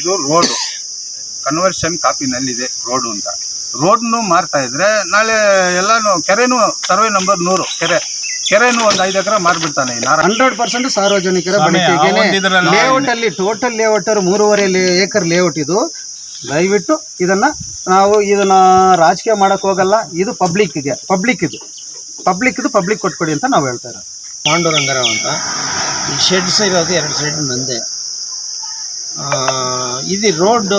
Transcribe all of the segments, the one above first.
ಇದು road. Conversion ಕಾಪಿನಲ್ಲಿದೆ road ಅಂತ. ರೋಡ್ನು ಮಾರ್ತಾ ಇದ್ರೆ ನಾಳೆ ಎಲ್ಲಾನು ಕೆರೆನು ಸರ್ವೆ ನಂಬರ್ ನೂರು ಕೆರೆ. ಕೆರೆನು ಒಂದು ಐದು ಎಕರೆ ಮಾರ್ಬಿಡ್ತಾನೆ ಹಂಡ್ರೆಡ್ ಪರ್ಸೆಂಟ್ ಸಾರ್ವಜನಿಕರ ಲೇಔಟ್ ಅಲ್ಲಿ ಟೋಟಲ್ ಲೇಔಟ್ ಮೂರುವರೆ ಏಕರ್ ಲೇಔಟ್ ಇದು. ದಯವಿಟ್ಟು ಇದನ್ನ ನಾವು ಇದನ್ನ ರಾಜಕೀಯ ಮಾಡಕ್ ಹೋಗಲ್ಲ. ಇದು ಪಬ್ಲಿಕ್ ಇದೆ ಪಬ್ಲಿಕ್ ಇದು. ಪಬ್ಲಿಕ್ ಇದು ಪಬ್ಲಿಕ್ ಕೊಟ್ಕೊಡಿ ಅಂತ ನಾವು ಹೇಳ್ತಾ ಇರೋದು. ಪಾಂಡುರಂಗರಾವ್ ಅಂತ. ಈ ಶೆಡ್ಸ್ ಇರೋದು ಎರಡು ಶೆಡ್ ನಂದೆ. ಆ, ಇದು ರೋಡ್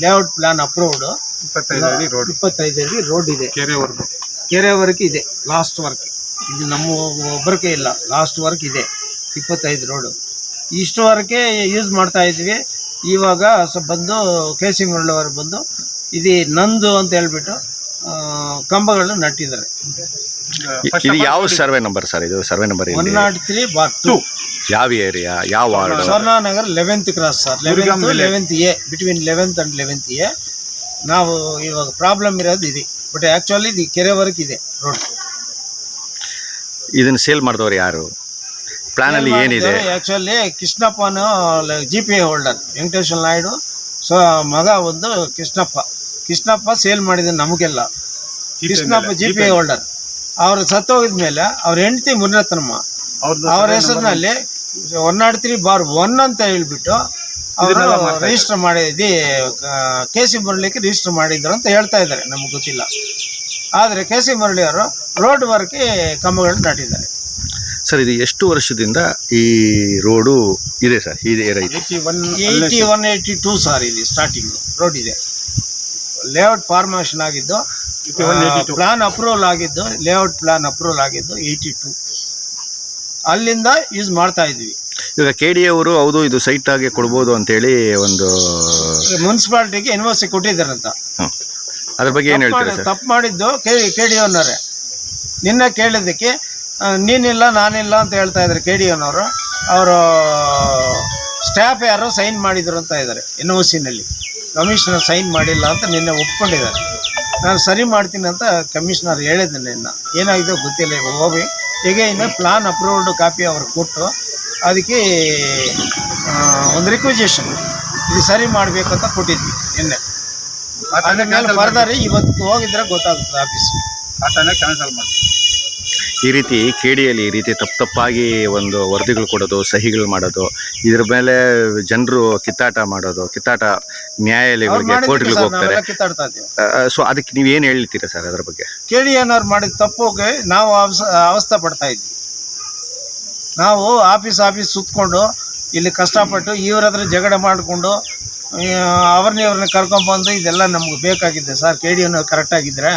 ಲೇಔಟ್ ಪ್ಲಾನ್ ಅಪ್ರೂವ್ಡ್ ಇಪ್ಪತ್ತೈದು ಅಡಿ ರೋಡ್ ಇಪ್ಪತ್ತೈದು ಅಡಿ ರೋಡ್ ಇದೆ. ಕೆರೆವರೆಗೂ ವರ್ಕ್. ಇದೆ ಲಾಸ್ಟ್ ವರ್ಕ್ ಇದು ನಮ್ಮ ಒಬ್ಬರಿಗೆ ಇಲ್ಲ ಲಾಸ್ಟ್ ವರ್ಕ್ ಇದೆ ಇಪ್ಪತ್ತೈದು ರೋಡು ಇಷ್ಟುವರೆಗೆ ಯೂಸ್ ಮಾಡ್ತಾ ಇದ್ವಿ. ಇವಾಗ ಸ್ವಲ್ಪ ಬಂದು ಕೆ ಸಿ ಮುರಳವರು ಬಂದು ಇದು ನಂದು ಅಂತ ಹೇಳ್ಬಿಟ್ಟು ಕಂಬಗಳನ್ನು ನಟ್ಟಿದ್ದಾರೆ. ಇದು ಯಾವ ಸರ್ವೆ ನಂಬರ್ ಸರ್ ಇದು survey number one naught three bar two ಯಾವ ಏರಿಯಾ ಯಾವ ward? Nagar eleventh cross sir eleventh eleventh A between eleventh and eleventh A ನಾವು ಇವಾಗ ಪ್ರಾಬ್ಲಮ್ ಇರೋದು ಇದೆ. ಬಟ್ ಆ್ಯಕ್ಚುಲಿ ಇದು ಕೆರೆವರೆಗೆ ಇದೆ ರೋಡ್ ಇದನ್ನ ಸೇಲ್ ಮಾಡಿದವರು ಯಾರು? ಪ್ಲಾನ್ ಅಲ್ಲಿ ಏನಿದೆ? Actually ಕೃಷ್ಣಪ್ಪನು G P holder Venkateshwara Naidu. So ಮಗ ಒಂದು ಕೃಷ್ಣಪ್ಪ. ಕೃಷ್ಣಪ್ಪ ಸೇಲ್ ಮಾಡಿದ ನಮಗೆಲ್ಲ. ಕೃಷ್ಣಪ್ಪ ಜಿ ಪಿ ಹೋಲ್ಡರ್ ಅವರು ಸತ್ತೋಗಿದ್ಮೇಲೆ ಅವ್ರ ಹೆಂಡತಿ ಮುನಿರತ್ನಮ್ಮ. ಅವ್ರ ಹೆಸರಿನಲ್ಲಿ one naught three bar one ಅಂತ ಹೇಳ್ಬಿಟ್ಟು ಅವರು ರಿಜಿಸ್ಟರ್ ಮಾಡಿದ್ದು ಕೆ ಸಿ ಮುರಳಿಗೆ ರಿಜಿಸ್ಟರ್ ಮಾಡಿದ್ರು ಅಂತ ಹೇಳ್ತಾ ಇದ್ದಾರೆ ನಮ್ಗೆ ಗೊತ್ತಿಲ್ಲ. ಆದರೆ ಕೆ ಸಿ ಮುರಳಿ ಅವರು ರೋಡ್ ವರ್ಕ್ಗೆ ಕಂಬಗಳನ್ನ ನಾಟಿದ್ದಾರೆ. ಸರ್ ಇದು ಎಷ್ಟು ವರ್ಷದಿಂದ ಈ ರೋಡು ಇದೆ ಸರ್? ಇದೆ eighty one eighty one eighty two sir ಇಲ್ಲಿ ಸ್ಟಾರ್ಟಿಂಗ್ ರೋಡ್ ಇದೆ. ಲೇಔಟ್ ಫಾರ್ಮೇಷನ್ ಆಗಿದ್ದು ಪ್ಲಾನ್ ಅಪ್ರೂವಲ್ ಆಗಿದ್ದು ಲೇಔಟ್ ಪ್ಲಾನ್ ಅಪ್ರೂವಲ್ ಆಗಿದ್ದು ಏಯ್ಟಿ ಟೂ ಅಲ್ಲಿಂದ ಯೂಸ್ ಮಾಡ್ತಾ ಇದ್ವಿ ಇವಾಗ ಕೆ ಡಿ ಅವರು ಹೌದು ಇದು ಸೈಟ್ ಆಗಿ ಕೊಡ್ಬೋದು ಅಂತೇಳಿ ಒಂದು ಮುನ್ಸಿಪಾಲ್ಟಿಗೆ ಎನ್ವೋಸಿ ಕೊಟ್ಟಿದ್ದಾರಂತ. ಹ್ಮ್. ಅದ್ರ ಬಗ್ಗೆ ಏನು ಹೇಳ್ತಾರೆ ಸರ್? ತಪ್ಪು ಮಾಡಿದ್ದು ಕೆ ಕೆ ಡಿ ಓನರೇ ನಿನ್ನೆ ಕೇಳಿದ್ದಕ್ಕೆ ನೀನಿಲ್ಲ ನಾನಿಲ್ಲ ಅಂತ ಹೇಳ್ತಾ ಇದ್ದಾರೆ ಕೆ ಡಿ ಓನವರು ಅವರು ಸ್ಟಾಫ್ ಯಾರೋ ಸೈನ್ ಮಾಡಿದ್ರು ಅಂತ ಇದ್ದಾರೆ ಎನ್ ಒ ಸಿನಲ್ಲಿ ಕಮಿಷನರ್ ಸೈನ್ ಮಾಡಿಲ್ಲ ಅಂತ ನಿನ್ನೆ ಒಪ್ಕೊಂಡಿದ್ದಾರೆ. ನಾನು ಸರಿ ಮಾಡ್ತೀನಿ ಅಂತ ಕಮಿಷನರ್ ಹೇಳಿದ್ದೆ ನಿನ್ನ ಏನಾಗಿದೆ ಗೊತ್ತಿಲ್ಲ ಹೋಗಿ. ಇನ್ನು ಪ್ಲಾನ್ ಅಪ್ರೂವ್ಡ್ ಕಾಪಿ ಅವರು ಕೊಟ್ಟು ಅದಕ್ಕೆ ಒಂದು ರಿಕ್ವೆಸ್ಟೇಷನ್ ಇದು ಸರಿ ಮಾಡಬೇಕು ಅಂತ ಕೊಟ್ಟಿದ್ವಿ ನಿನ್ನೆ. ಅದ್ರ ಮೇಲೆ ಫರ್ದರ್ ಇವತ್ತು ಹೋಗಿದ್ರೆ ಗೊತ್ತಾಗುತ್ತೆ ಆಫೀಸ್ ಆಟನೇ ಕ್ಯಾನ್ಸಲ್ ಮಾಡಿ ಈ ರೀತಿ ಕೇಡಿಯಲ್ಲಿ ಈ ರೀತಿ ತಪ್ಪು ತಪ್ಪಾಗಿ ಒಂದು ವರದಿಗಳು ಕೊಡೋದು ಸಹಿಗಳು ಮಾಡೋದು ಇದ್ರ ಮೇಲೆ ಜನರು ಕಿತ್ತಾಟ ಮಾಡೋದು ಕಿತ್ತಾಟ ನ್ಯಾಯಾಲಯಗಳಿಗೆ ಕೋರ್ಟ್ಗಳಿಗೆ ಹೋಗ್ತಾರೆ. ಕಿತ್ತಾಡ್ತಾ ಇದ್ದೀವಿ. ಸೊ ಅದಕ್ಕೆ ನೀವು ಏನು ಹೇಳ್ತೀರಾ ಸರ್ ಅದ್ರ ಬಗ್ಗೆ? ಕೆ ಡಿ ಎನ್ ಅವ್ರು ಮಾಡಿದ ತಪ್ಪುಗೆ ನಾವು ಅವಸ- ಅವಸ್ಥೆ ಪಡ್ತಾ ಇದ್ವಿ. ನಾವು ಆಫೀಸ್ ಆಫೀಸ್ ಸುತ್ತಕೊಂಡು ಇಲ್ಲಿ ಕಷ್ಟಪಟ್ಟು ಇವ್ರ ಹತ್ರ ಜಗಳ ಮಾಡಿಕೊಂಡು ಅವ್ರನ್ನ ಇವ್ರನ್ನ ಕರ್ಕೊಂಬಂದು ಇದೆಲ್ಲ ನಮ್ಗೆ ಬೇಕಾಗಿದೆ sir K D N correct ಆಗಿದ್ರೆ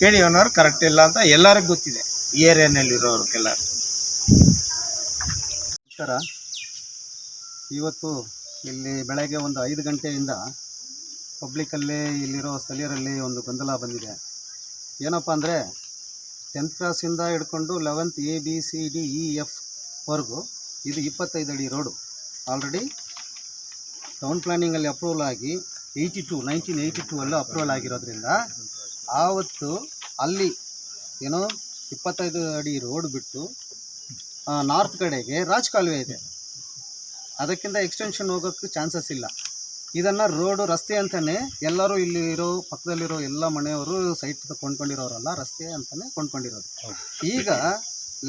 ಕೆ ಡಿ ಎನ್ ಅವ್ರು ಕರೆಕ್ಟ್ ಇಲ್ಲ ಅಂತ ಎಲ್ಲರಿಗೂ ಗೊತ್ತಿದೆ. ಏರಿಯಾನಲ್ಲಿರೋರ್ಗೆಲ್ಲ. ನಮಸ್ಕಾರ. ಇವತ್ತು ಇಲ್ಲಿ ಬೆಳಗ್ಗೆ ಒಂದು ಐದು ಗಂಟೆಯಿಂದ ಪಬ್ಲಿಕಲ್ಲಿ ಇಲ್ಲಿರೋ ಸ್ಥಳೀಯರಲ್ಲಿ ಒಂದು ಗೊಂದಲ ಬಂದಿದೆ. ಏನಪ್ಪ ಅಂದರೆ ಟೆಂತ್ ಕ್ಲಾಸಿಂದ ಹಿಡ್ಕೊಂಡು eleventh A B C D E F ವರ್ಗು ಇದು ಇಪ್ಪತ್ತೈದು ಅಡಿ ರೋಡು ಆಲ್ರೆಡಿ ಟೌನ್ ಪ್ಲಾನಿಂಗಲ್ಲಿ ಅಪ್ರೂವಲ್ ಆಗಿ eighty two nineteen eighty two ಅಲ್ಲೂ ಅಪ್ರೂವಲ್ ಆಗಿರೋದ್ರಿಂದ, ಆವತ್ತು ಅಲ್ಲಿ ಏನೋ ಇಪ್ಪತ್ತೈದು ಅಡಿ ರೋಡ್ ಬಿಟ್ಟು ನಾರ್ತ್ ಕಡೆಗೆ ರಾಜ್ ಕಾಲುವೆ ಇದೆ. ಅದಕ್ಕಿಂತ ಎಕ್ಸ್ಟೆನ್ಷನ್ ಹೋಗೋಕ್ಕೆ ಚಾನ್ಸಸ್ ಇಲ್ಲ. ಇದನ್ನು ರೋಡು ರಸ್ತೆ ಅಂತಲೇ ಎಲ್ಲರೂ ಇಲ್ಲಿ ಇರೋ ಪಕ್ಕದಲ್ಲಿರೋ ಎಲ್ಲ ಮನೆಯವರು ಸೈಟ್ ಕೊಂಡ್ಕೊಂಡಿರೋರಲ್ಲ ರಸ್ತೆ ಅಂತಲೇ ಕೊಂಡ್ಕೊಂಡಿರೋದು. ಈಗ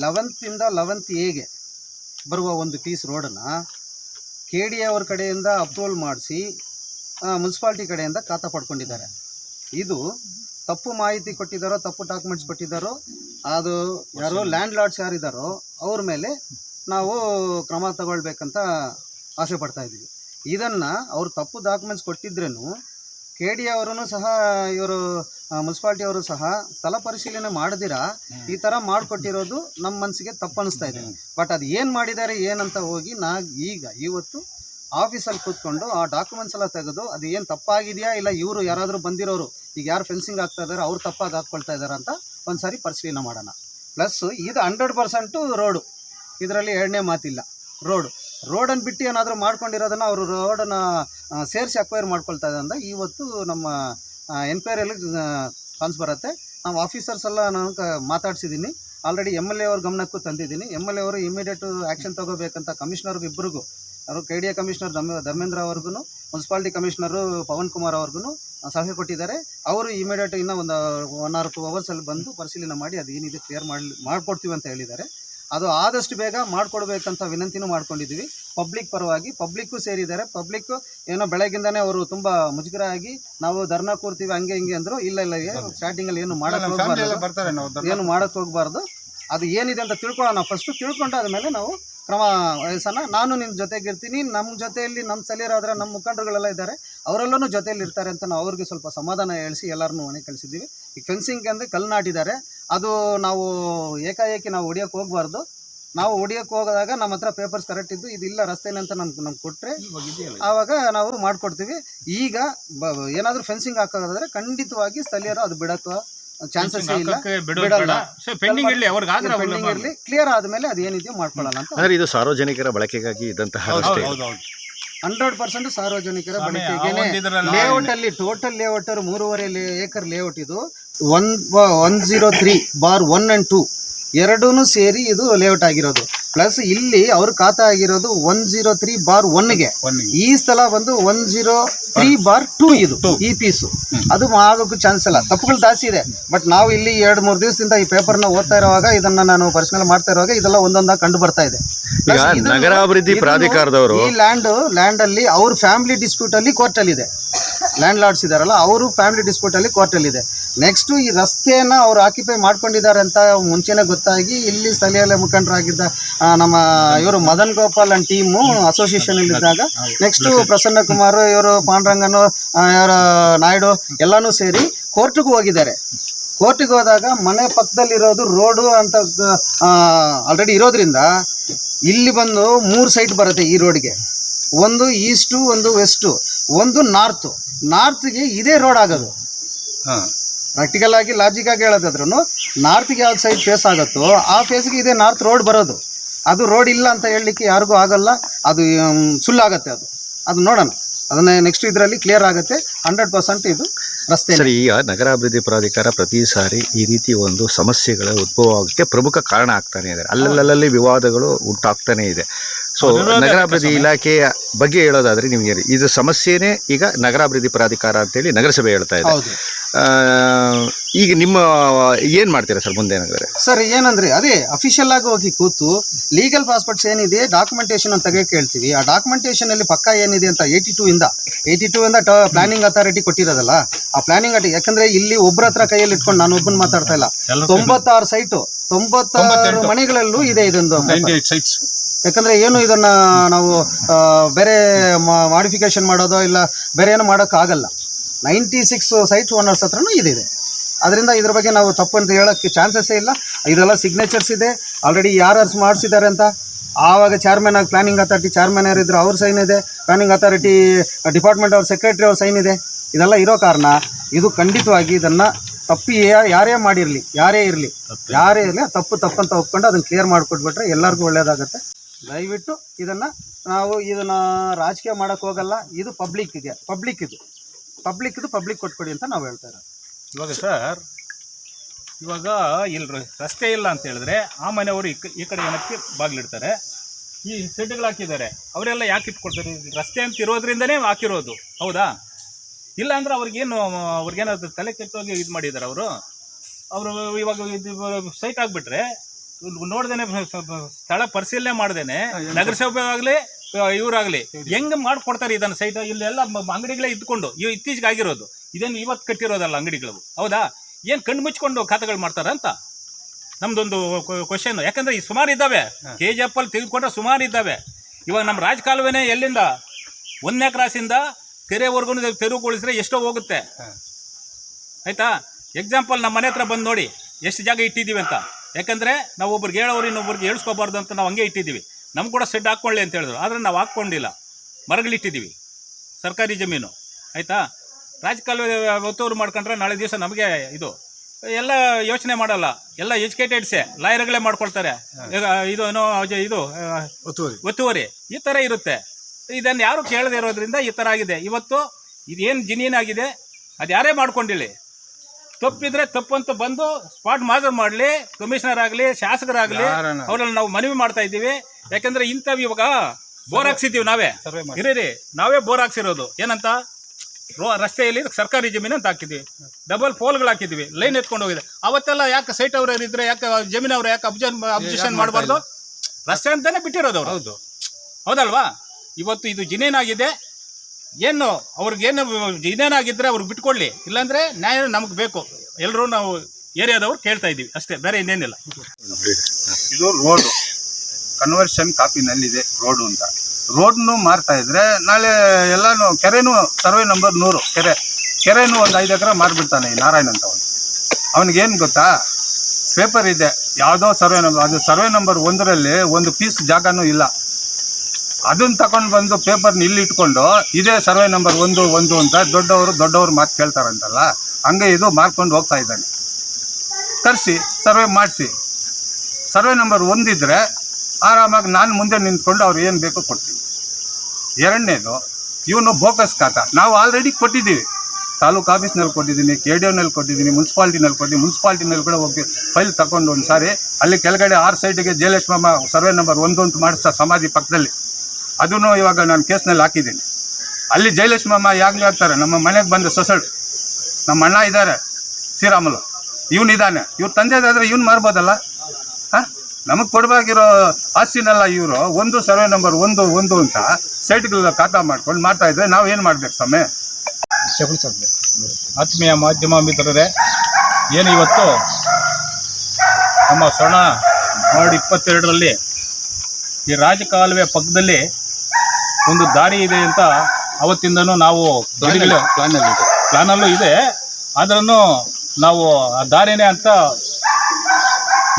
ಲೆವೆಂತಿಂದ ಲೆವೆಂತ್ ಎಗೆ ಬರುವ ಒಂದು ಪೀಸ್ ರೋಡನ್ನು ಕೆ ಡಿ ಅವ್ರ ಕಡೆಯಿಂದ ಅಪ್ರೂವಲ್ ಮಾಡಿಸಿ ಮುನ್ಸಿಪಾಲ್ಟಿ ಕಡೆಯಿಂದ ಖಾತಾ ಪಡ್ಕೊಂಡಿದ್ದಾರೆ. ಇದು ತಪ್ಪು ಮಾಹಿತಿ ಕೊಟ್ಟಿದ್ದಾರೋ ತಪ್ಪು ಡಾಕ್ಯುಮೆಂಟ್ಸ್ ಕೊಟ್ಟಿದ್ದಾರೋ ಅದು ಯಾರು ಲ್ಯಾಂಡ್ ಲಾರ್ಡ್ಸ್ ಯಾರಿದ್ದಾರೋ ಅವ್ರ ಮೇಲೆ ನಾವು ಕ್ರಮ ತಗೊಳ್ಬೇಕಂತ ಆಸೆ ಪಡ್ತಾ ಇದ್ದೀವಿ. ಇದನ್ನು ಅವರು ತಪ್ಪು ಡಾಕ್ಯುಮೆಂಟ್ಸ್ ಕೊಟ್ಟಿದ್ರೂ ಕೆ ಡಿ ಅವರೂ ಸಹ ಇವರು ಮುನ್ಸಿಪಾಲ್ಟಿ ಅವರು ಸಹ ಸ್ಥಳ ಪರಿಶೀಲನೆ ಮಾಡಿದಿರಾ? ಈ ಥರ ಮಾಡಿಕೊಟ್ಟಿರೋದು ನಮ್ಮ ಮನಸ್ಸಿಗೆ ತಪ್ಪು ಅನಿಸ್ತಾ ಇದೆ. ಬಟ್ ಅದು ಏನು ಮಾಡಿದ್ದಾರೆ ಏನಂತ ಹೋಗಿ ನಾ ಈಗ ಇವತ್ತು ಆಫೀಸಲ್ಲಿ ಕೂತ್ಕೊಂಡು ಆ ಡಾಕ್ಯುಮೆಂಟ್ಸ್ ಎಲ್ಲ ತೆಗೆದು ಅದು ಏನು ತಪ್ಪಾಗಿದೆಯಾ ಇಲ್ಲ ಇವರು ಯಾರಾದರೂ ಬಂದಿರೋರು ಈಗ ಯಾರು ಫೆನ್ಸಿಂಗ್ ಆಗ್ತಾ ಇದ್ದಾರೆ ಅವ್ರು ತಪ್ಪಾಗಿ ಹಾಕ್ಕೊಳ್ತಾ ಇದ್ದಾರೆ ಅಂತ ಒಂದು ಸಾರಿ ಪರಿಶೀಲನೆ ಮಾಡೋಣ. ಪ್ಲಸ್ಸು ಇದು ಹಂಡ್ರೆಡ್ ಪರ್ಸೆಂಟು ರೋಡು ಇದರಲ್ಲಿ ಎರಡನೇ ಮಾತಿಲ್ಲ. ರೋಡು ರೋಡನ್ನು ಬಿಟ್ಟು ಏನಾದರೂ ಮಾಡ್ಕೊಂಡಿರೋದನ್ನು ಅವರು ರೋಡನ್ನು ಸೇರಿಸಿ ಅಕ್ವೈರ್ ಮಾಡ್ಕೊಳ್ತಾ ಅಂತ ಇವತ್ತು ನಮ್ಮ ಎನ್ಕ್ವೈರಿಯಲ್ಲಿ ಕಾನ್ಸ್ ಬರುತ್ತೆ. ನಾವು ಆಫೀಸರ್ಸ್ ಎಲ್ಲ ನಾನು ಮಾತಾಡ್ಸಿದ್ದೀನಿ ಆಲ್ರೆಡಿ ಎಂ ಎಲ್ ಎ ಅವ್ರ ಗಮನಕ್ಕೂ ತಂದಿದ್ದೀನಿ ಎಂ ಎಲ್ ಎ ಅವರು ಇಮಿಡಿಯೇಟ್ ಆ್ಯಕ್ಷನ್ ತೊಗೋಬೇಕಂತ ಕಮಿಷನರ್ ಇಬ್ಬರಿಗೂ ಅವರು ಕೆ ಡಿ ಎ ಕಮಿಷನರ್ ಧರ್ಮ, ಧರ್ಮೇಂದ್ರ ಅವ್ರಿಗೂ ಮುನ್ಸಿಪಾಲ್ಟಿ ಕಮಿಷನರು ಪವನ್ ಕುಮಾರ್ ಅವ್ರಿಗೂ ಸಲಹೆ ಕೊಟ್ಟಿದ್ದಾರೆ. ಅವರು ಇಮಿಡಿಯೇಟ್ ಇನ್ನೂ ಒಂದು ಒನ್ ಆರ್ ಟು ಅವರ್ಸಲ್ಲಿ ಬಂದು ಪರಿಶೀಲನೆ ಮಾಡಿ ಅದು ಏನಿದೆ ಕ್ಲಿಯರ್ ಮಾಡಿ ಮಾಡಿಕೊಡ್ತೀವಿ ಅಂತ ಹೇಳಿದ್ದಾರೆ. ಅದು ಆದಷ್ಟು ಬೇಗ ಮಾಡಿಕೊಡ್ಬೇಕಂತ ವಿನಂತಿನೂ ಮಾಡ್ಕೊಂಡಿದ್ದೀವಿ. ಪಬ್ಲಿಕ್ ಪರವಾಗಿ ಪಬ್ಲಿಕ್ಕು ಸೇರಿದ್ದಾರೆ. ಪಬ್ಲಿಕ್ ಏನೋ ಬೆಳಗಿಂದನೇ ಅವರು ತುಂಬ ಮುಜುಗರ ಆಗಿ ನಾವು ಧರ್ನಾ ಕೂರ್ತೀವಿ ಹಂಗೆ ಹಿಂಗೆ ಅಂದರು ಇಲ್ಲ ಇಲ್ಲ ಸ್ಟಾರ್ಟಿಂಗಲ್ಲಿ ಏನು ಮಾಡೋಕ್ಕೆ ಹೋಗಬಾರ್ದು. ಏನು ಮಾಡೋಕ್ಕೆ ಹೋಗಬಾರ್ದು. ಅದು ಏನಿದೆ ಅಂತ ತಿಳ್ಕೊಳ್ಳೋಣ. ಫಸ್ಟು ತಿಳ್ಕೊಂಡು ಆದಮೇಲೆ ನಾವು ಕ್ರಮ ವಹಿಸೋಣ ನಾನು ನಿನ್ನ ಜೊತೆಗಿರ್ತೀನಿ ನಮ್ಮ ಜೊತೆಯಲ್ಲಿ ನಮ್ಮ ಸ್ಥಳೀಯರಾದರೆ ನಮ್ಮ ಮುಖಂಡರುಗಳೆಲ್ಲ ಇದ್ದಾರೆ. ಅವರೆಲ್ಲನೂ ಜೊತೆಯಲ್ಲಿ ಇರ್ತಾರೆ ಅಂತ ನಾವು ಅವ್ರಿಗೆ ಸ್ವಲ್ಪ ಸಮಾಧಾನ ಹೇಳಿಸಿ ಎಲ್ಲರನ್ನೂ ಮನೆ ಕಳಿಸಿದ್ದೀವಿ. ಈಗ ಫೆನ್ಸಿಂಗ್ ಅಂದರೆ ಕಲ್ಲು ನಾಟಿದ್ದಾರೆ. ಅದು ನಾವು ಏಕಾಏಕಿ ನಾವು ಹೊಡಿಯೋಕ್ಕೆ ಹೋಗಬಾರ್ದು. ನಾವು ಹೊಡಿಯೋಕ್ಕೆ ಹೋಗೋದಾಗ ನಮ್ಮ ಹತ್ರ ಪೇಪರ್ಸ್ ಕರೆಕ್ಟ್ ಇದ್ದು ಇದಿಲ್ಲ ರಸ್ತೆನೇ ಅಂತ ನಮ್ಗೆ ನಮ್ಗೆ ಕೊಟ್ಟರೆ ಆವಾಗ ನಾವು ಮಾಡಿಕೊಡ್ತೀವಿ. ಈಗ ಏನಾದರೂ ಫೆನ್ಸಿಂಗ್ ಹಾಕೋದಾದರೆ ಖಂಡಿತವಾಗಿ ಸ್ಥಳೀಯರು ಅದು ಬಿಡೋಕೆ ಚಾನ್ಸಸ್ ಇಲ್ಲ. ಬಿಡಲ್ಲ. ಪೆಂಡಿಂಗ್ ಇರಲಿ ಅವ್ರಿಗೆ ಆದ್ರೆ ಪೆಂಡಿಂಗ್ ಇರಲಿ. ಕ್ಲಿಯರ್ ಆದಮೇಲೆ ಅದೇನಿದೆಯೋ ಮಾಡ್ಕೊಳ್ಳೋಣ ಅಂತ. ಅಂದ್ರೆ ಇದು ಸಾರ್ವಜನಿಕರ ಬಳಕೆಗಾಗಿ ಇದ್ದಂತಹ ರಸ್ತೆ. ಹಂಡ್ರೆಡ್ ಪರ್ಸೆಂಟ್ ಸಾರ್ವಜನಿಕರ ಬಳಕೆಗೆ ಲೇಔಟ್ ಅಲ್ಲಿ ಟೋಟಲ್ ಲೇಔಟ್ ಮೂರುವರೆ ಏಕರ್ ಲೇಔಟ್ ಇದು. One one zero three bar one and two ಎರಡೂ ಸೇರಿ ಇದು ಲೇಔಟ್ ಆಗಿರೋದು. ಪ್ಲಸ್ ಇಲ್ಲಿ ಅವ್ರ ಖಾತಾ ಆಗಿರೋದು ಒನ್ ಜೀರೋ ತ್ರೀ ಬಾರ್ ಒನ್ಗೆ ಗೆ. ಈ ಸ್ಥಳ ಬಂದು one zero three bar two ಇದು ಈ ಪೀಸು ಅದು ಆಗೋಕ್ಕೂ ಚಾನ್ಸ್ ಇಲ್ಲ. ತಪ್ಪುಗಳು ಜಾಸ್ತಿ ಇದೆ. ಬಟ್ ನಾವು ಇಲ್ಲಿ ಎರಡು ಮೂರು ದಿವಸದಿಂದ ಈ ಪೇಪರ್ನ ಓದ್ತಾ ಇರುವಾಗ ಇದನ್ನ ನಾನು ಪರ್ಸನಲ್ ಮಾಡ್ತಾ ಇರುವಾಗ ಇದೆಲ್ಲ ಒಂದೊಂದಾಗಿ ಕಂಡು ಬರ್ತಾ ಇದೆ. ನಗರಾಭಿವೃದ್ಧಿ ಪ್ರಾಧಿಕಾರದವರು ಈ ಲ್ಯಾಂಡ್ ಲ್ಯಾಂಡ್ ಅಲ್ಲಿ ಅವ್ರ ಫ್ಯಾಮಿಲಿ ಡಿಸ್ಪ್ಯೂಟ್ ಅಲ್ಲಿ ಕೋರ್ಟ್ ಅಲ್ಲಿ ಇದೆ. ಲ್ಯಾಂಡ್ ಲಾರ್ಡ್ಸ್ ಇದಾರಲ್ಲ ಅವರು ಫ್ಯಾಮಿಲಿ ಡಿಸ್ಪ್ಯೂಟ್ ಅಲ್ಲಿ ಕೋರ್ಟ್ ಅಲ್ಲಿ ಇದೆ. ನೆಕ್ಸ್ಟ್ ಈ ರಸ್ತೆಯನ್ನ ಅವ್ರು ಆಕ್ಯುಪೈ ಮಾಡ್ಕೊಂಡಿದ್ದಾರೆ ಅಂತ ಮುಂಚೆನೆ ಗೊತ್ತಾಗಿ ಇಲ್ಲಿ ಸ್ಥಳೀಯ ಮುಖಂಡರಾಗಿದ್ದ ನಮ್ಮ ಇವರು Madan Gopal and team association ಅಲ್ಲಿ ಇದ್ದಾಗ ನೆಕ್ಸ್ಟ್ ಪ್ರಸನ್ನ ಕುಮಾರ್ ಇವರು ಪಾಂಡುರಂಗನು ಇವರ ನಾಯ್ಡು ಎಲ್ಲಾನು ಸೇರಿ ಕೋರ್ಟ್ಗೂ ಹೋಗಿದ್ದಾರೆ. ಕೋರ್ಟಿಗೆ ಹೋದಾಗ ಮನೆ ಪಕ್ಕದಲ್ಲಿರೋದು ರೋಡು ಅಂತ ಆಲ್ರೆಡಿ ಇರೋದ್ರಿಂದ ಇಲ್ಲಿ ಬಂದು ಮೂರು ಸೈಟ್ ಬರುತ್ತೆ ಈ ರೋಡ್ಗೆ ಒಂದು ಈಸ್ಟು ಒಂದು ವೆಸ್ಟು ಒಂದು ನಾರ್ತು ನಾರ್ತ್ಗೆ ಇದೇ ರೋಡ್ ಆಗೋದು. ಹಾ. ಪ್ರಾಕ್ಟಿಕಲ್ ಆಗಿ ಲಾಜಿಕ್ ಆಗಿ ಹೇಳೋದಾದ್ರೂ ನಾರ್ತ್ಗೆ ಯಾವ ಸೈಡ್ ಫೇಸ್ ಆಗುತ್ತೋ ಆ ಫೇಸ್ಗೆ ಇದೇ ನಾರ್ತ್ ರೋಡ್ ಬರೋದು. ಅದು ರೋಡ್ ಇಲ್ಲ ಅಂತ ಹೇಳಲಿಕ್ಕೆ ಯಾರಿಗೂ ಆಗಲ್ಲ. ಅದು ಸುಳ್ಳು ಸುಳ್ಳಾಗತ್ತೆ ಅದು. ಅದು ನೋಡೋಣ. ಅದನ್ನ ನೆಕ್ಸ್ಟ್ ಇದರಲ್ಲಿ ಕ್ಲಿಯರ್ ಆಗುತ್ತೆ. ಹಂಡ್ರೆಡ್ ಪರ್ಸೆಂಟ್ ಇದು ರಸ್ತೆ. ಸರಿ, ಈಗ ನಗರಾಭಿವೃದ್ಧಿ ಪ್ರಾಧಿಕಾರ ಪ್ರತಿ ಸಾರಿ ಈ ರೀತಿ ಒಂದು ಸಮಸ್ಯೆಗಳ ಉದ್ಭವ ಆಗೋಕ್ಕೆ ಪ್ರಮುಖ ಕಾರಣ ಆಗ್ತಾನೆ ಇದೆ. ಅಲ್ಲಲ್ಲಲ್ಲಿ ವಿವಾದಗಳು ಉಂಟಾಗ್ತಾನೆ ಇದೆ. ಸೊ ನಗರಾಭಿವೃದ್ಧಿ ಇಲಾಖೆಯ ಬಗ್ಗೆ ಹೇಳೋದಾದ್ರೆ ನಿಮಗೆ ಇದು ಸಮಸ್ಯೆನೇ ಈಗ ನಗರಾಭಿವೃದ್ಧಿ ಪ್ರಾಧಿಕಾರ ಅಂತೇಳಿ ನಗರಸಭೆ ಹೇಳ್ತಾ ಇದೆ. ಹೌದು. ಈಗ ನಿಮ್ಮ ಏನು ಮಾಡ್ತೀರಾ ಸರ್ ಮುಂದೆ ಏನಾದ್ರೆ ಸರ್ ಏನಂದ್ರೆ ಅದೇ ಅಫಿಷಿಯಲ್ ಆಗಿ ಹೋಗಿ ಕೂತು ಲೀಗಲ್ ಪಾಸ್ಪೋರ್ಟ್ಸ್ ಏನಿದೆ ಡಾಕ್ಯುಮೆಂಟೇಶನ್ ಅಂತ ಕೇಳ್ತೀವಿ. ಆ ಡಾಕ್ಯುಮೆಂಟೇಶನ್ ಅಲ್ಲಿ ಪಕ್ಕ ಏನಿದೆ ಅಂತ ಏಯ್ಟಿ ಟೂ ಇಂದ ಏಯ್ಟಿ ಟೂ ಇಂದ ಪ್ಲಾನಿಂಗ್ ಅಥಾರಿಟಿ ಕೊಟ್ಟಿರೋದಲ್ಲ ಆ ಪ್ಲಾನಿಂಗ್ ಅಟಿ ಯಾಕಂದ್ರೆ ಇಲ್ಲಿ ಒಬ್ಬರ ಹತ್ರ ಕೈಯಲ್ಲಿ ಇಟ್ಕೊಂಡು ನಾನು ಒಬ್ಬನ್ ಮಾತಾಡ್ತಾ ಇಲ್ಲ. ತೊಂಬತ್ತಾರು ಸೈಟು ತೊಂಬತ್ತಾರು ಮನೆಗಳಲ್ಲೂ ಇದೆ ಇದೊಂದು ಯಾಕಂದ್ರೆ ಏನು ಇದನ್ನ ನಾವು ಬೇರೆ ಮಾಡಿಫಿಕೇಶನ್ ಮಾಡೋದೋ ಇಲ್ಲ ಬೇರೆ ಏನು ಮಾಡೋಕ್ಕಾಗಲ್ಲ. ನೈಂಟಿ ಸಿಕ್ಸ್ ಸೈಟ್ ಓನರ್ಸ್ ಹತ್ರನೂ ಇದಿದೆ. ಅದರಿಂದ ಇದ್ರ ಬಗ್ಗೆ ನಾವು ತಪ್ಪು ಅಂತ ಹೇಳೋಕ್ಕೆ ಚಾನ್ಸಸ್ಸೇ ಇಲ್ಲ. ಇದೆಲ್ಲ ಸಿಗ್ನೇಚರ್ಸ್ ಇದೆ. ಆಲ್ರೆಡಿ ಯಾರು ಮಾಡಿಸಿದ್ದಾರೆ ಅಂತ. ಆವಾಗ ಚೇರ್ಮನ್ ಆಗಿ ಪ್ಲಾನಿಂಗ್ ಅಥಾರಿಟಿ ಚೇರ್ಮನ್ ಯಾರಿದ್ರು ಅವ್ರ ಸೈನ್ ಇದೆ. ಪ್ಲಾನಿಂಗ್ ಅಥಾರಿಟಿ ಡಿಪಾರ್ಟ್ಮೆಂಟ್ ಅವ್ರ ಸೆಕ್ರೆಟ್ರಿ ಅವ್ರ ಸೈನ್ ಇದೆ. ಇದೆಲ್ಲ ಇರೋ ಕಾರಣ ಇದು ಖಂಡಿತವಾಗಿ ಇದನ್ನು ತಪ್ಪು ಯಾರೇ ಮಾಡಿರಲಿ, ಯಾರೇ ಇರಲಿ ಯಾರೇ ಇರಲಿ, ತಪ್ಪು ತಪ್ಪಂತ ಒಪ್ಕೊಂಡು ಅದನ್ನು ಕ್ಲಿಯರ್ ಮಾಡಿಕೊಟ್ಬಿಟ್ರೆ ಎಲ್ಲರಿಗೂ ಒಳ್ಳೇದಾಗುತ್ತೆ. ದಯವಿಟ್ಟು ಇದನ್ನು ನಾವು ಇದನ್ನು ರಾಜಕೀಯ ಮಾಡೋಕ್ಕೆ ಹೋಗಲ್ಲ. ಇದು ಪಬ್ಲಿಕ್ಕಿಗೆ ಪಬ್ಲಿಕ್ ಇದು. ಪಬ್ಲಿಕ್ ಇದು ಪಬ್ಲಿಕ್ ಕೊಟ್ಕೊಡಿ ಅಂತ ನಾವು ಹೇಳ್ತಾ ಇರೋದು. ಇವಾಗ ಸರ್ ಇವಾಗ ಇಲ್ಲಿ ರಸ್ತೆ ಇಲ್ಲ ಅಂತ ಹೇಳಿದ್ರೆ ಆ ಮನೆಯವರು ಈ ಕಡೆ ಏನಕ್ಕೆ ಬಾಗಿಲಿಡ್ತಾರೆ? ಈ ಸೆಡ್ಗಳು ಹಾಕಿದ್ದಾರೆ. ಅವರೆಲ್ಲ ಯಾಕೆ ಇಟ್ಕೊಡ್ತಾರೆ? ರಸ್ತೆ ಅಂತ ಇರೋದ್ರಿಂದನೇ ಹಾಕಿರೋದು. ಹೌದಾ? ಇಲ್ಲ ಅಂದ್ರೆ ಅವ್ರಿಗೇನು, ಅವ್ರಿಗೇನಾದ್ರು ತಲೆ ಕೆಟ್ಟೋಗಿ ಇದು ಮಾಡಿದ್ದಾರೆ ಅವರು? ಅವರು ಇವಾಗ ಇದು ಸೈಟ್ ಆಗಿಬಿಟ್ರೆ ನೋಡ್ದೇನೆ ಸ್ಥಳ ಪರಿಶೀಲನೆ ಮಾಡ್ದೇನೆ. ನಗರಸಭೆ ಆಗಲಿ ಇವರಾಗಲಿ. ಹೆಂಗ್ ಮಾಡ್ಕೊಡ್ತಾರೆ ಇದನ್ನ ಸೈಟ್? ಇಲ್ಲೆಲ್ಲ ಅಂಗಡಿಗಳೇ ಇದ್ಕೊಂಡು ಇವ್ ಇತ್ತೀಚೆಗೆ ಆಗಿರೋದು. ಇದೇನು ಇವತ್ತು ಕಟ್ಟಿರೋದಲ್ಲ ಅಂಗಡಿಗಳು. ಹೌದಾ? ಏನು ಕಣ್ಣು ಮುಚ್ಕೊಂಡು ಖಾತೆಗಳು ಮಾಡ್ತಾರ ಅಂತ? ನಮ್ದೊಂದು ಕ್ವಶನ್ ಯಾಕಂದ್ರೆ ಈ ಸುಮಾರು ಇದ್ದಾವೆ. ಕೆ ಜಿ ಎಫ್ ಅಲ್ಲಿ ತೆಗೆದುಕೊಂಡ್ರೆ ಸುಮಾರು ಇದ್ದಾವೆ. ಇವಾಗ ನಮ್ಮ ರಾಜಕಾಲುವೆನೇ ಎಲ್ಲಿಂದ? ಒಂದನೇ ಕ್ರಾಸಿಂದ ಕೆರೆವರೆಗೂ ತೆರವುಗೊಳಿಸಿದ್ರೆ ಎಷ್ಟೋ ಹೋಗುತ್ತೆ. ಆಯ್ತಾ? ಎಕ್ಸಾಂಪಲ್ ನಮ್ಮ ಮನೆ ಹತ್ರ ಬಂದು ನೋಡಿ. ಎಷ್ಟು ಜಾಗ ಇಟ್ಟಿದ್ದೀವಿ ಅಂತ. ಯಾಕಂದರೆ ನಾವು ಒಬ್ರಿಗೆ ಹೇಳೋರು ಇನ್ನೊಬ್ರಿಗೆ ಹೇಳ್ಸ್ಕೋಬಾರ್ದು ಅಂತ ನಾವು ಹಂಗೆ ಇಟ್ಟಿದ್ದೀವಿ. ನಮ್ಗೆ ಕೂಡ ಸೆಡ್ ಹಾಕ್ಕೊಳ್ಳಿ ಅಂತ ಹೇಳಿದ್ರು. ಆದರೆ ನಾವು ಹಾಕ್ಕೊಂಡಿಲ್ಲ. ಮರಗಳಿಟ್ಟಿದ್ದೀವಿ ಸರ್ಕಾರಿ ಜಮೀನು. ಆಯಿತಾ? ರಾಜಕಾಲುವೆ ಒತ್ತುವರಿ ಮಾಡ್ಕೊಂಡ್ರೆ ನಾಳೆ ದಿವಸ ನಮಗೆ ಇದು ಎಲ್ಲ ಯೋಚನೆ ಮಾಡಲ್ಲ. ಎಲ್ಲ ಎಜುಕೇಟೆಡ್ಸೇ ಲಾಯರ್ಗಳೇ ಮಾಡ್ಕೊಳ್ತಾರೆ. ಇದು ಏನೋ ಇದು ಒತ್ತುವರಿ. ಒತ್ತುವರಿ. ಈ ಥರ ಇರುತ್ತೆ. ಇದನ್ನು ಯಾರು ಕೇಳದೇ ಇರೋದ್ರಿಂದ ಈ ಥರ ಆಗಿದೆ. ಇವತ್ತು ಇದೇನು ಜಿನೀನಾಗಿದೆ ಅದು ಯಾರೇ ಮಾಡ್ಕೊಂಡಿಲ್ಲ ತಪ್ಪಿದ್ರೆ ತಪ್ಪಂತ ಬಂದು ಸ್ಪಾಟ್ ಮಾತ್ರ ಮಾಡಲಿ ಕಮಿಷನರ್ ಆಗಲಿ ಶಾಸಕರಾಗಲಿ ಅವ್ರಲ್ಲಿ ನಾವು ಮನವಿ ಮಾಡ್ತಾ ಇದ್ದೀವಿ. ಯಾಕಂದ್ರೆ ಇಂಥವು ಇವಾಗ ಬೋರ್ ಹಾಕ್ಸಿದ್ದೀವಿ ನಾವೇ. ಇರೀ ಇರೀರಿ ನಾವೇ ಬೋರ್ ಹಾಕ್ಸಿರೋದು. ಏನಂತ? ರಸ್ತೆಯಲ್ಲಿ ಸರ್ಕಾರಿ ಜಮೀನು ಅಂತ ಹಾಕಿದ್ವಿ ಡಬಲ್ ಪೋಲ್ಗಳು ಹಾಕಿದ್ವಿ ಲೈನ್ ಎತ್ಕೊಂಡು ಹೋಗಿದೆ. ಅವತ್ತೆಲ್ಲ ಯಾಕೆ ಸೈಟ್ ಅವ್ರ ಇದ್ರೆ ಯಾಕೆ ಜಮೀನ್ ಅವ್ರು ಯಾಕೆ ಅಬ್ಜನ್ ಅಬ್ಜೆಕ್ಷನ್ ಮಾಡಬಾರ್ದು? ರಸ್ತೆ ಅಂತಾನೆ ಬಿಟ್ಟಿರೋದು ಅವರು. ಹೌದು. ಹೌದಲ್ವಾ? ಇವತ್ತು ಇದು ಜಿನೇನಾಗಿದೆ ಏನು, ಅವ್ರಿಗೇನು ಇನ್ನೇನಾಗಿದ್ದರೆ ಅವ್ರಿಗೆ ಬಿಟ್ಕೊಳ್ಳಿ. ಇಲ್ಲಾಂದರೆ ನ್ಯಾಯ ನಮಗೆ ಬೇಕು. ಎಲ್ಲರೂ ನಾವು ಏರಿಯಾದವ್ರು ಕೇಳ್ತಾ ಇದ್ದೀವಿ ಅಷ್ಟೇ, ಬೇರೆ ಇನ್ನೇನಿಲ್ಲ. ಇದು ರೋಡು. ಕನ್ವರ್ಷನ್ ಕಾಪಿನಲ್ಲಿದೆ ರೋಡು ಅಂತ. ರೋಡ್ನು ಮಾರ್ತಾ ಇದ್ರೆ ನಾಳೆ ಎಲ್ಲನೂ ಕೆರೆನೂ, ಸರ್ವೆ ನಂಬರ್ ನೂರು, ಕೆರೆ, ಕೆರೆನೂ ಒಂದು ಐದು ಎಕರೆ ಮಾರ್ಬಿಡ್ತಾನೆ ಈ ನಾರಾಯಣ ಅಂತ ಅವನು. ಅವನಿಗೇನು ಗೊತ್ತಾ? ಪೇಪರ್ ಇದೆ. ಯಾವುದೋ ಸರ್ವೆ ನಂಬರ್ ಅದು ಸರ್ವೆ ನಂಬರ್ ಒಂದರಲ್ಲಿ ಒಂದು ಪೀಸ್ ಜಾಗನೂ ಇಲ್ಲ. ಅದನ್ನ ತಗೊಂಡು ಬಂದು ಪೇಪರ್ನ ಇಲ್ಲಿ ಇಟ್ಕೊಂಡು ಇದೇ ಸರ್ವೆ ನಂಬರ್ ಒಂದು ಒಂದು ಅಂತ ದೊಡ್ಡವರು ದೊಡ್ಡವರು ಮಾತು ಕೇಳ್ತಾರಂತಲ್ಲ, ಹಂಗೆ ಇದು ಮಾರ್ಕೊಂಡು ಹೋಗ್ತಾ ಇದ್ದಾನೆ. ತರಿಸಿ ಸರ್ವೆ ಮಾಡಿಸಿ. ಸರ್ವೆ ನಂಬರ್ ಒಂದಿದ್ರೆ ಆರಾಮಾಗಿ ನಾನು ಮುಂದೆ ನಿಂತ್ಕೊಂಡು ಅವ್ರು ಏನು ಬೇಕೋ ಕೊಡ್ತೀನಿ. ಎರಡನೇದು, ಇವನು ಬೋಕಸ್ ಖಾತ. ನಾವು ಆಲ್ರೆಡಿ ಕೊಟ್ಟಿದ್ದೀವಿ. ತಾಲೂಕು ಆಫೀಸ್ನಲ್ಲಿ ಕೊಟ್ಟಿದ್ದೀನಿ ಕೆ ಡಿ ಒನಲ್ಲಿ ಕೊಟ್ಟಿದ್ದೀನಿ, ಮುನ್ಸಿಪಾಲ್ಟಿನಲ್ಲಿ ಕೊಟ್ಟಿದ್ದೀನಿ, ಮುನ್ಸಿಪಾಲ್ಟಿನಲ್ಲಿ ಕೂಡ ಹೋಗಿ ಫೈಲ್ ತಗೊಂಡು ಒಂದು ಸಾರಿ ಅಲ್ಲಿ ಕೆಳಗಡೆ ಆರು ಸೈಡಿಗೆ ಜಯಲಕ್ಷ್ಮಮ್ಮ ಸರ್ವೆ ನಂಬರ್ ಒಂದು ಅಂತ ಮಾಡಿಸ್ತಾ ಸಮಾಧಿ ಪಕ್ಕದಲ್ಲಿ. ಅದನ್ನು ಇವಾಗ ನಾನು ಕೇಸ್ನಲ್ಲಿ ಹಾಕಿದ್ದೀನಿ. ಅಲ್ಲಿ ಜಯಲಕ್ಷ್ಮಮ್ಮ ಯಾಗಲೂ ಆಗ್ತಾರೆ? ನಮ್ಮ ಮನೆಗೆ ಬಂದ ಸೊಸಳು, ನಮ್ಮ ಅಣ್ಣ ಇದ್ದಾರೆ ಶ್ರೀರಾಮುಲು. ಇವನಿದ್ದಾನೆ ಇವ್ರ ತಂದೆದಾದರೆ ಇವ್ನು ಮಾರ್ಬೋದಲ್ಲ? ಹಾಂ? ನಮಗೆ ಕೊಡಬೇಕಿರೋ ಆಸ್ತಿನೆಲ್ಲ ಇವರು ಒಂದು ಸರ್ವೆ ನಂಬರ್ ಒಂದು ಒಂದು ಅಂತ ಸೈಟ್ಗಳ ಖಾತಾ ಮಾಡ್ಕೊಂಡು ಮಾಡ್ತಾ ಇದ್ರೆ ನಾವು ಏನು ಮಾಡ್ಬೇಕು ಸಮಯ ಆತ್ಮೀಯ ಮಾಧ್ಯಮ ಮಿತ್ರರೇ, ಏನು ಇವತ್ತು ನಮ್ಮ ಸ್ವರ್ಣ ವಾರ್ಡ್ ಇಪ್ಪತ್ತೆರಡರಲ್ಲಿ ಈ ರಾಜಕಾಲುವೆ ಪಕ್ಕದಲ್ಲಿ ಒಂದು ದಾರಿ ಇದೆ ಅಂತ ಅವತ್ತಿಂದನೂ ನಾವು ಪ್ಲಾನ್ ಪ್ಲಾನಲ್ಲೂ ಇದೆ. ಆದ್ರೂ ನಾವು ಆ ದಾರಿನೇ ಅಂತ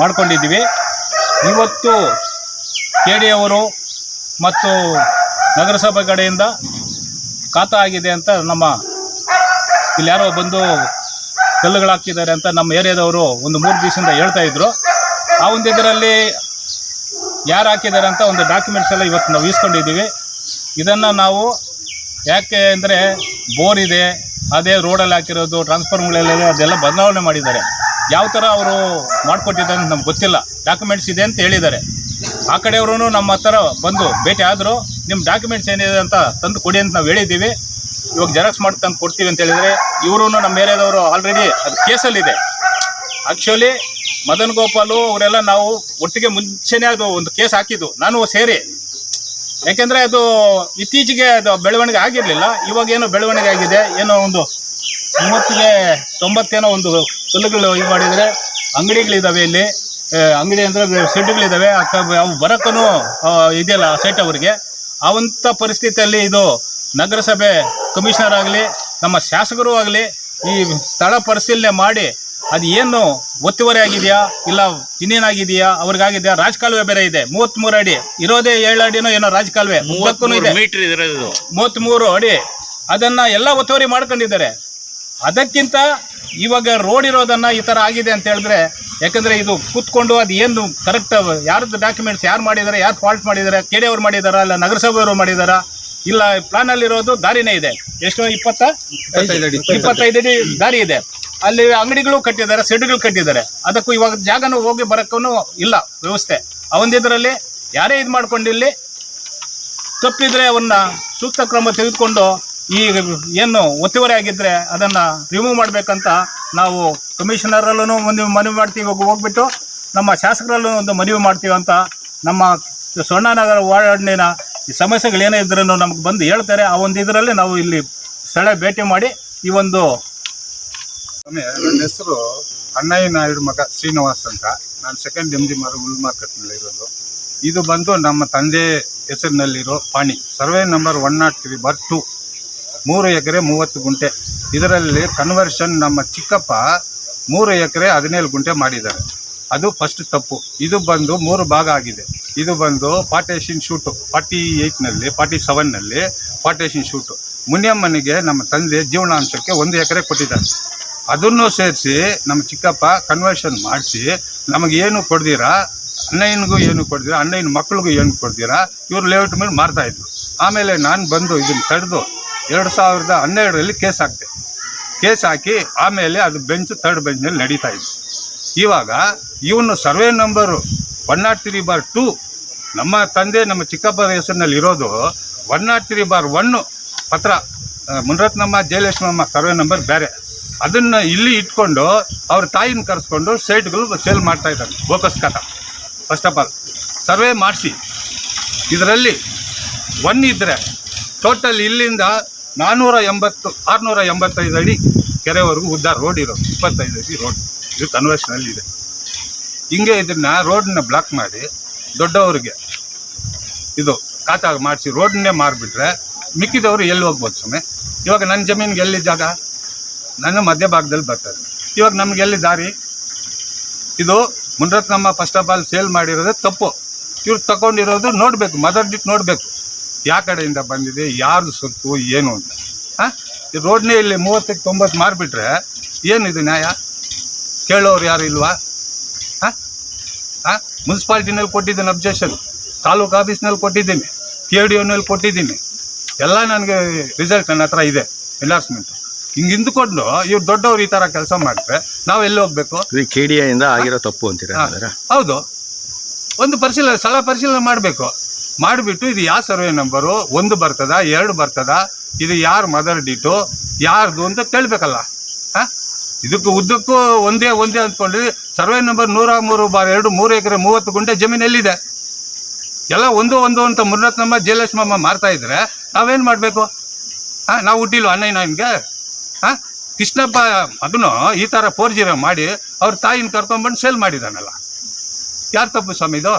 ಮಾಡ್ಕೊಂಡಿದ್ದೀವಿ. ಇವತ್ತು ಕೆ ಡಿ ಅವರು ಮತ್ತು ನಗರಸಭೆ ಕಡೆಯಿಂದ ಖಾತ ಆಗಿದೆ ಅಂತ ನಮ್ಮ ಇಲ್ಲಿ ಯಾರೋ ಬಂದು ಕಲ್ಲುಗಳು ಹಾಕಿದ್ದಾರೆ ಅಂತ ನಮ್ಮ ಏರಿಯಾದವರು ಒಂದು ಮೂರು ದಿವಸದಿಂದ ಹೇಳ್ತಾ ಇದ್ರು. ಆ ಒಂದು ಇದರಲ್ಲಿ ಯಾರು ಹಾಕಿದ್ದಾರೆ ಅಂತ ಒಂದು ಡಾಕ್ಯುಮೆಂಟ್ಸ್ ಎಲ್ಲ ಇವತ್ತು ನಾವು ಈಸ್ಕೊಂಡಿದ್ದೀವಿ. ಇದನ್ನು ನಾವು ಯಾಕೆ ಅಂದರೆ ಬೋರ್ ಇದೆ, ಅದೇ ರೋಡಲ್ಲಿ ಹಾಕಿರೋದು ಟ್ರಾನ್ಸ್ಫಾರ್ಮರ್ಗಳಲ್ಲಿ ಅದೆಲ್ಲ ಬದಲಾವಣೆ ಮಾಡಿದ್ದಾರೆ. ಯಾವ ಥರ ಅವರು ಮಾಡಿಕೊಟ್ಟಿದ್ದಾರೆ ಅಂತ ನಮ್ಗೆ ಗೊತ್ತಿಲ್ಲ. ಡಾಕ್ಯುಮೆಂಟ್ಸ್ ಇದೆ ಅಂತ ಹೇಳಿದ್ದಾರೆ. ಆ ಕಡೆಯವರು ನಮ್ಮ ಹತ್ರ ಬಂದು ಭೇಟಿ ಆದರೂ ನಿಮ್ಮ ಡಾಕ್ಯುಮೆಂಟ್ಸ್ ಏನಿದೆ ಅಂತ ತಂದು ಕೊಡಿ ಅಂತ ನಾವು ಹೇಳಿದ್ದೀವಿ. ಇವಾಗ ಜೆರಾಕ್ಸ್ ಮಾಡಿ ತಂದು ಕೊಡ್ತೀವಿ ಅಂತ ಹೇಳಿದರೆ ಇವರು ನಮ್ಮ ಏರಿಯಾದವರು ಆಲ್ರೆಡಿ ಅದು ಕೇಸಲ್ಲಿದೆ ಆ್ಯಕ್ಚುಲಿ ಮದನ್ ಗೋಪಾಲು ಅವರೆಲ್ಲ ನಾವು ಒಟ್ಟಿಗೆ ಮುಂಚೆನೇ ಅದು ಒಂದು ಕೇಸ್ ಹಾಕಿದ್ದು. ನಾನು ಸೇರಿ. ಯಾಕೆಂದರೆ ಅದು ಇತ್ತೀಚೆಗೆ ಅದು ಬೆಳವಣಿಗೆ ಆಗಿರಲಿಲ್ಲ. ಇವಾಗ ಏನೋ ಬೆಳವಣಿಗೆ ಆಗಿದೆ, ಏನೋ ಒಂದು ಮೂವತ್ತಿಗೆ ತೊಂಬತ್ತೇನೋ ಒಂದು ಕಲ್ಲುಗಳು ಇದು ಮಾಡಿದರೆ ಅಂಗಡಿಗಳಿದ್ದಾವೆ ಇಲ್ಲಿ. ಅಂಗಡಿ ಅಂದರೆ ಸೆಡ್ಗಳಿದ್ದಾವೆ ಅವು ಬರೋಕ್ಕೂ ಇದೆಯಲ್ಲ ಸೈಟ್ ಅವರಿಗೆ. ಅವಂಥ ಪರಿಸ್ಥಿತಿಯಲ್ಲಿ ಇದು ನಗರಸಭೆ ಕಮಿಷನರ್ ಆಗಲಿ, ನಮ್ಮ ಶಾಸಕರು ಆಗಲಿ ಈ ಸ್ಥಳ ಪರಿಶೀಲನೆ ಮಾಡಿ ಅದು ಏನು ಒತ್ತುವರಿ ಆಗಿದೆಯಾ? ಇಲ್ಲ ಇನ್ನೇನಾಗಿದೆಯಾ? ಅವ್ರಿಗಾಗಿದೆಯಾ? ರಾಜಕಾಲುವೆ ಬೇರೆ ಇದೆ. ಮೂವತ್ತ್ಮೂರು ಅಡಿ. ಇರೋದೇ ಏಳು ಅಡಿನೋ ಏನೋ ರಾಜಕಾಲುವೆ? ಮೀಟರ್ ಇರೋದು ಮೂವತ್ತ್ಮೂರು ಅಡಿ. ಅದನ್ನ ಎಲ್ಲ ಒತ್ತುವರಿ ಮಾಡ್ಕೊಂಡಿದ್ದಾರೆ. ಅದಕ್ಕಿಂತ ಇವಾಗ ರೋಡ್ ಇರೋದನ್ನ ಈ ಥರ ಆಗಿದೆ ಅಂತ ಹೇಳಿದ್ರೆ ಯಾಕಂದ್ರೆ ಇದು ಕೂತ್ಕೊಂಡು ಅದು ಏನು ಕರೆಕ್ಟ್ ಯಾರ್ದು ಡಾಕ್ಯುಮೆಂಟ್ಸ್ ಯಾರು ಮಾಡಿದ್ದಾರೆ ಯಾರು ಫಾಲ್ಟ್ ಮಾಡಿದ್ದಾರೆ ಕೆ ಡಿ ಅವ್ರು ಮಾಡಿದಾರಾ ಇಲ್ಲ ನಗರಸಭೆಯವರು ಮಾಡಿದಾರಾ? ಇಲ್ಲ ಪ್ಲಾನ್ ಅಲ್ಲಿರೋದು ದಾರಿನೇ ಇದೆ. ಎಷ್ಟು ಇಪ್ಪತ್ತ ಇಪ್ಪತ್ತೈದು ಅಡಿ ದಾರಿ ಇದೆ. ಅಲ್ಲಿ ಅಂಗಡಿಗಳು ಕಟ್ಟಿದ್ದಾರೆ ಸೆಡ್ಗಳು ಕಟ್ಟಿದ್ದಾರೆ. ಅದಕ್ಕೂ ಇವಾಗ ಜಾಗನೂ ಹೋಗಿ ಬರೋಕ್ಕೂ ಇಲ್ಲ ವ್ಯವಸ್ಥೆ. ಅವೊಂದಿದ್ರಲ್ಲಿ ಯಾರೇ ಇದು ಮಾಡ್ಕೊಂಡಿಲ್ಲಿ ತಪ್ಪಿದ್ರೆ ಅವನ್ನ ಸೂಕ್ತ ಕ್ರಮ ತೆಗೆದುಕೊಂಡು ಈ ಏನು ಒತ್ತುವರಿ ಆಗಿದ್ರೆ ಅದನ್ನ ರಿಮೂವ್ ಮಾಡಬೇಕಂತ ನಾವು ಕಮಿಷನರಲ್ಲೂ ಒಂದು ಮನವಿ ಮಾಡ್ತೀವಿ. ಇವಾಗ ಹೋಗ್ಬಿಟ್ಟು ನಮ್ಮ ಶಾಸಕರಲ್ಲೂ ಒಂದು ಮನವಿ ಮಾಡ್ತೀವಿ ಅಂತ ನಮ್ಮ ಸ್ವರ್ಣನಗರ ವಾರ್ಡಿನ ಈ ಸಮಸ್ಯೆಗಳೇನೇ ಇದ್ರೂ ನಮಗೆ ಬಂದು ಹೇಳ್ತಾರೆ, ಆ ಒಂದು ಇದರಲ್ಲಿ ನಾವು ಇಲ್ಲಿ ಸ್ಥಳ ಭೇಟಿ ಮಾಡಿ ಈ ಒಂದು ನನ್ನ ಹೆಸರು ಅಣ್ಣಯ್ಯ ನಾಯ್ಡು ಮಗ, ಶ್ರೀನಿವಾಸ್ ಅಂತ. ನಾನು ಸೆಕೆಂಡ್ ಎಂ ಜಿ ಮಾರ ಉಲ್ ಮಾರ್ಕೆಟ್ನಲ್ಲಿ ಇರೋದು. ಇದು ಬಂದು ನಮ್ಮ ತಂದೆ ಹೆಸರಿನಲ್ಲಿರೋ ಪಾಣಿ. Survey number one naught three bar two ಮೂರು ಎಕರೆ ಮೂವತ್ತು ಗುಂಟೆ. ಇದರಲ್ಲಿ ಕನ್ವರ್ಷನ್ ನಮ್ಮ ಚಿಕ್ಕಪ್ಪ ಮೂರು ಎಕರೆ ಹದಿನೇಳು ಗುಂಟೆ ಮಾಡಿದ್ದಾರೆ. ಅದು ಫಸ್ಟ್ ತಪ್ಪು. ಇದು ಬಂದು ಮೂರು ಭಾಗ ಆಗಿದೆ. ಇದು ಬಂದು ಪಾರ್ಟೇಷನ್ ಶೂಟು ಫಾರ್ಟಿ ಏಯ್ಟ್ನಲ್ಲಿ ಫಾರ್ಟಿ ಸೆವೆನ್ನಲ್ಲಿ ಪಾರ್ಟೇಷನ್ ಶೂಟು. ಮುನಿಯಮ್ಮನಿಗೆ ನಮ್ಮ ತಂದೆ ಜೀವನಾಂಶಕ್ಕೆ ಒಂದು ಎಕರೆ ಕೊಟ್ಟಿದ್ದಾರೆ. ಅದನ್ನು ಸೇರಿಸಿ ನಮ್ಮ ಚಿಕ್ಕಪ್ಪ ಕನ್ವರ್ಷನ್ ಮಾಡಿಸಿ ನಮಗೆ ಏನು ಕೊಡ್ದಿರಾ ಅಣ್ಣಯ್ಯನಿಗೂ ಏನು ಕೊಡ್ದಿರಾ ಅಣ್ಣಯ್ಯನ ಮಕ್ಕಳಿಗೂ ಏನು ಕೊಡ್ದಿರಾ ಇವರು ಲೇಔಟ್ ಮೇಲೆ ಮಾರ್ತಾ ಇದ್ರು. ಆಮೇಲೆ ನಾನು ಬಂದು ಇದನ್ನು ತಡೆದು ಎರಡು ಸಾವಿರದ ಹನ್ನೆರಡರಲ್ಲಿ ಕೇಸ್ ಹಾಕಿದೆ. ಕೇಸ್ ಹಾಕಿ ಆಮೇಲೆ ಅದು ಬೆಂಚ್ ತರ್ಡ್ ಬೆಂಚ್ನಲ್ಲಿ ನಡೀತಾ ಇತ್ತು. ಇವಾಗ ಇವನು survey number one not three bar two ನಮ್ಮ ತಂದೆ, ನಮ್ಮ ಚಿಕ್ಕಪ್ಪರ ಹೆಸರಿನಲ್ಲಿ ಇರೋದು one not three bar one ಪತ್ರ. ಮುನರತ್ನಮ್ಮ ಮುನ್ರತ್ನಮ್ಮ, ಜಯಲಕ್ಷ್ಮಮ್ಮ ಸರ್ವೆ ನಂಬರ್ ಬೇರೆ. ಅದನ್ನು ಇಲ್ಲಿ ಇಟ್ಕೊಂಡು ಅವ್ರ ತಾಯಿನ ಕರೆಸ್ಕೊಂಡು ಸೈಟ್ಗಳು ಸೇಲ್ ಮಾಡ್ತಾ ಇದ್ದಾರೆ. ಬೋಕಸ್ ಕಟ ಫಸ್ಟ್ ಆಫ್ ಆಲ್ ಸರ್ವೆ ಮಾಡಿಸಿ. ಇದರಲ್ಲಿ ಒನ್ ಇದ್ದರೆ ಟೋಟಲ್ ಇಲ್ಲಿಂದ ನಾನ್ನೂರ ಎಂಬತ್ತು, ಆರುನೂರ ಎಂಬತ್ತೈದು ಅಡಿ ಕೆರೆವರೆಗೂ ಉದ್ದ ರೋಡ್ ಇರೋದು. ಇಪ್ಪತ್ತೈದು ಅಡಿ ರೋಡ್ ಇದು ಕನ್ವರ್ಷನಲ್ಲಿ ಇದೆ. ಹಿಂಗೆ ಇದನ್ನ ರೋಡನ್ನ ಬ್ಲಾಕ್ ಮಾಡಿ ದೊಡ್ಡವರಿಗೆ ಇದು ಖಾತಾ ಮಾಡಿಸಿ ರೋಡನ್ನೇ ಮಾರಿಬಿಟ್ರೆ ಮಿಕ್ಕಿದವರು ಎಲ್ಲಿ ಹೋಗ್ಬೋದು ಸ್ವಾಮಿ? ಇವಾಗ ನನ್ನ ಜಮೀನಿಗೆ ಎಲ್ಲಿ ಜಾಗ? ನನ್ನ ಮಧ್ಯ ಭಾಗದಲ್ಲಿ ಬರ್ತದೆ. ಇವಾಗ ನಮ್ಗೆ ಎಲ್ಲಿ ದಾರಿ? ಇದು Munratnamma first of all sale ಮಾಡಿರೋದೇ ತಪ್ಪು. ಇವ್ರು ತಗೊಂಡಿರೋದು ನೋಡಬೇಕು ಮದರ್ ಡಿಟ್ ನೋಡಬೇಕು. ಯಾವ ಕಡೆಯಿಂದ ಬಂದಿದೆ, ಯಾರು ಸುತ್ತು, ಏನು ಅಂತ. ಹಾಂ? ಈ ರೋಡ್ನೇ ಇಲ್ಲಿ ಮೂವತ್ತಕ್ಕೆ ತೊಂಬತ್ತು ಮಾರಿಬಿಟ್ರೆ ಏನಿದೆ ನ್ಯಾಯ? ಕೇಳೋರು ಯಾರು ಇಲ್ವಾ? ಹಾಂ? ಹಾಂ? ಮುನ್ಸಿಪಾಲ್ಟಿನಲ್ಲಿ ಕೊಟ್ಟಿದ್ದೇನೆ ಅಬ್ಜೆಕ್ಷನ್ ತಾಲೂಕು ಆಫೀಸ್ನಲ್ಲಿ ಕೊಟ್ಟಿದ್ದೀನಿ ಕೆ ಡಿ ಒನಲ್ಲಿ ಕೊಟ್ಟಿದ್ದೀನಿ. ಎಲ್ಲ ನನಗೆ ರಿಸಲ್ಟ್ ನನ್ನ ಹತ್ರ ಇದೆ ಎಂಡಾರ್ಸ್ಮೆಂಟ್ ಹಿಂಗೆ ಹಿಂದ್ಕೊಂಡು ಇವ್ರು ದೊಡ್ಡವ್ರು ಈ ಥರ ಕೆಲಸ ಮಾಡಿದ್ರೆ ನಾವು ಎಲ್ಲಿ ಹೋಗ್ಬೇಕು? ಕೆ ಡಿ ಇಂದ ಆಗಿರೋ ತಪ್ಪು ಅಂತೀರ ಹೌದು. ಒಂದು ಪರಿಶೀಲನೆ ಸ್ಥಳ ಪರಿಶೀಲನೆ ಮಾಡಬೇಕು. ಮಾಡಿಬಿಟ್ಟು ಇದು ಯಾವ ಸರ್ವೆ ನಂಬರು? ಒಂದು ಬರ್ತದ? ಎರಡು ಬರ್ತದ? ಇದು ಯಾರು ಮದರ್ ಡೀಟು ಯಾರ್ದು ಅಂತ ಕೇಳಬೇಕಲ್ಲ. ಹಾಂ? ಇದಕ್ಕೂ ಉದ್ದಕ್ಕೂ ಒಂದೇ ಒಂದೇ ಅಂದ್ಕೊಂಡ್ರಿ ಸರ್ವೆ ನಂಬರ್ ನೂರ ಮೂರು ಬಾರ್ ಎರಡು ಮೂರು ಎಕರೆ ಮೂವತ್ತು ಗುಂಟೆ ಜಮೀನು ಎಲ್ಲಿದೆ? ಎಲ್ಲ ಒಂದು ಒಂದು ಅಂತ ಮುನ್ನತ್ನಮ್ಮ ಜಯಲಕ್ಷ್ಮಮ್ಮ ಮಾರ್ತಾ ಇದ್ರೆ ನಾವೇನು ಮಾಡಬೇಕು? ಹಾಂ ನಾವು ಹುಟ್ಟಿಲ್ವ ಅಣ್ಣ ನಿಮಗೆ? ಹಾಂ ಕೃಷ್ಣಪ್ಪ ಮಗನು ಈ ಥರ ಫೋರ್ ಜೀರೋ ಮಾಡಿ ಅವ್ರ ತಾಯಿನ ಕರ್ಕೊಂಡ್ಬಂದು ಸೇಲ್ ಮಾಡಿದಾನಲ್ಲ. ಯಾರು ತಪ್ಪು ಸ್ವಾಮಿ ಇದು?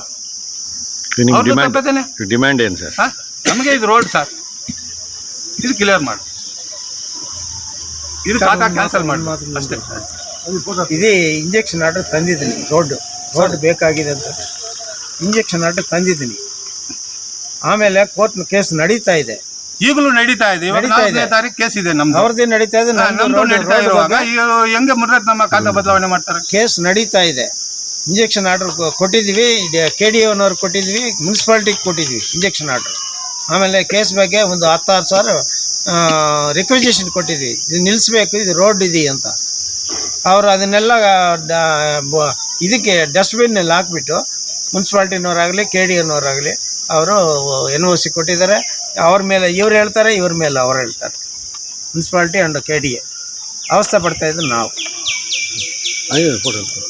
ಡಿಮ್ಯಾಂಡ್ ಏನು ಸರ್? ಹಾಂ ನಮಗೆ ಇದು ರೋಡ್ ಸರ್ ಇದು ಕ್ಲಿಯರ್ ಮಾಡಿ. ಇದು ಖಾತಾ ಕ್ಯಾನ್ಸಲ್ ಮಾಡಿ. ಅಷ್ಟೇ. ಇದೇ ಇಂಜೆಕ್ಷನ್ ಆರ್ಡರ್ ತಂದಿದ್ದೀನಿ ರೋಡ್ ರೋಡ್ ಬೇಕಾಗಿದೆ ಅಂತ. ಇಂಜೆಕ್ಷನ್ ಆರ್ಡರ್ ತಂದಿದ್ದೀನಿ. ಆಮೇಲೆ ಕೋರ್ಟ್ ಕೇಸ್ ನಡೀತಾ ಇದೆ. ಈಗಲೂ ನಡೀತಾ ಇದೆ. ಇವಾಗ ನಡೀತಾ ಇದೆ. ನಾಲ್ಕನೇ ತಾರೀಕು ಕೇಸ್ ಇದೆ ನಮ್ದು. ಅವ್ರದ್ದೇ ನಡೀತಾ ಇದೆ ಹಾ, ನಮ್ದು ನಮ್ದು road- ನಡೀತಾ road ಇರುವಾಗ ಬಗ್ಗೆ ಈಗ ಹೆಂಗೆ ಮುನ್ರತ್ ನಮ್ಮ ಖಾತೆ ಬದಲಾವಣೆ ಮಾಡ್ತಾರೆ? ಕೇಸ್ ನಡೀತಾ ಇದೆ. ಇಂಜೆಕ್ಷನ್ ಆರ್ಡರ್ ಕೊಟ್ಟಿದ್ವಿ ಕೆ ಡಿ ಒನವ್ರು ಕೊಟ್ಟಿದ್ವಿ ಮುನ್ಸಿಪಾಲ್ಟಿಗೆ ಕೊಟ್ಟಿದ್ವಿ ಇಂಜೆಕ್ಷನ್ ಆರ್ಡರ್ ಆಮೇಲೆ ಕೇಸ್ ಬಗ್ಗೆ ಒಂದು ಹತ್ತಾರು ಸಾವಿರ ರಿಕ್ವೆಜೇಷನ್ ಕೊಟ್ಟಿದ್ವಿ ಇದು ನಿಲ್ಲಿಸ್ಬೇಕು ಇದು ರೋಡ್ ಇದೆ ಅಂತ. ಅವರು ಅದನ್ನೆಲ್ಲ ಡ- ಬ- ಇದಕ್ಕೆ ಡಸ್ಟ್ಬಿನ್ನಲ್ಲಿ ಹಾಕ್ಬಿಟ್ಟು ಮುನ್ಸಿಪಾಲ್ಟಿನವರಾಗಲಿ, ಕೆ ಡಿ ಎನ್ನವರಾಗಲಿ, ಅವರು ಎನ್ ಒ ಸಿ ಕೊಟ್ಟಿದ್ದಾರೆ. ಅವ್ರ ಮೇಲೆ, ಇವ್ರು ಹೇಳ್ತಾರೆ, ಇವ್ರ ಮೇಲೆ ಅವ್ರು ಹೇಳ್ತಾರೆ. Municipality and K D A. ಅವಸ್ಥೆ ಪಡ್ತಾ ಇದ್ದು ನಾವು. ಫೋಟೋ